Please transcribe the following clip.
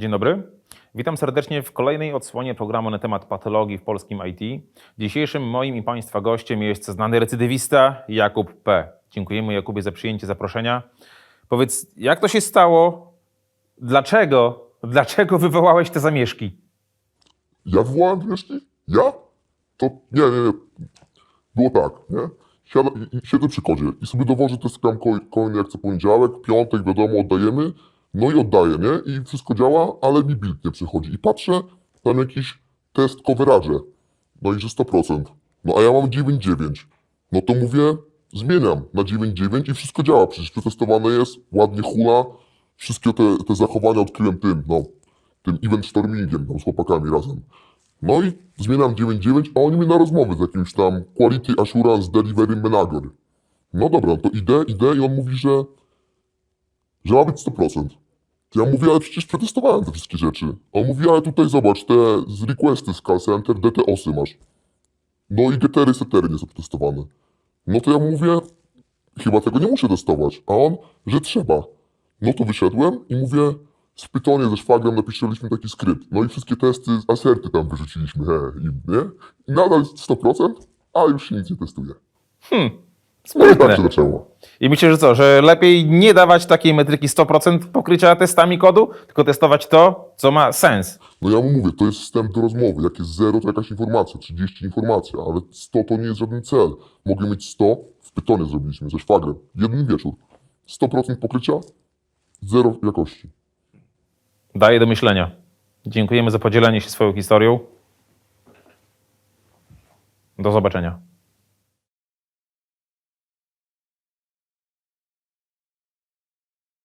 Dzień dobry. Witam serdecznie w kolejnej odsłonie programu na temat patologii w polskim IT. Dzisiejszym moim i Państwa gościem jest znany recydywista Jakub P. Dziękujemy Jakubie za przyjęcie zaproszenia. Powiedz, jak to się stało? Dlaczego? Dlaczego wywołałeś te zamieszki? Ja wywołałem wioski? Ja? To nie, nie, nie. Było tak, nie? Siada, siedzę przy kodzie i sobie dowożę te skam coiny jak co poniedziałek, piątek, wiadomo, oddajemy. No i oddaję, nie? I wszystko działa, ale mi build nie przychodzi. I patrzę, tam jakiś test coverage. No i że 100%. No a ja mam 9,9. No to mówię, zmieniam na 9,9 i wszystko działa. Przecież przetestowane jest, ładnie hula. Wszystkie te, te zachowania odkryłem tym, no, tym event stormingiem, tam z chłopakami razem. No i zmieniam 9.9, a oni mnie na rozmowę z jakimś tam Quality Assurance Delivery Manager. No dobra, to idę, idę i on mówi, że, że ma być 100%. To ja mówię, ale przecież przetestowałem te wszystkie rzeczy. A on mówi, ale tutaj zobacz, te z requesty z call center, DTOSy masz. No i getery, setery nie są przetestowane. No to ja mówię, chyba tego nie muszę testować. A on, że trzeba. No to wyszedłem i mówię, w Pythonie ze szwagrem napisaliśmy taki skrypt. No i wszystkie testy, aserty tam wyrzuciliśmy, he, i, nie? I nadal 100%, a już się nic nie testuje. No i tak się zaczęło. I myślę, że co, że lepiej nie dawać takiej metryki 100% pokrycia testami kodu, tylko testować to, co ma sens. No ja mu mówię, to jest wstęp do rozmowy. Jak jest 0, to jakaś informacja, 30 informacja, ale 100 to nie jest żaden cel. Mogę mieć 100, w Pythonie zrobiliśmy ze szwagrem. Jeden wieczór. 100% pokrycia, 0 jakości. Daje do myślenia. Dziękujemy za podzielenie się swoją historią. Do zobaczenia.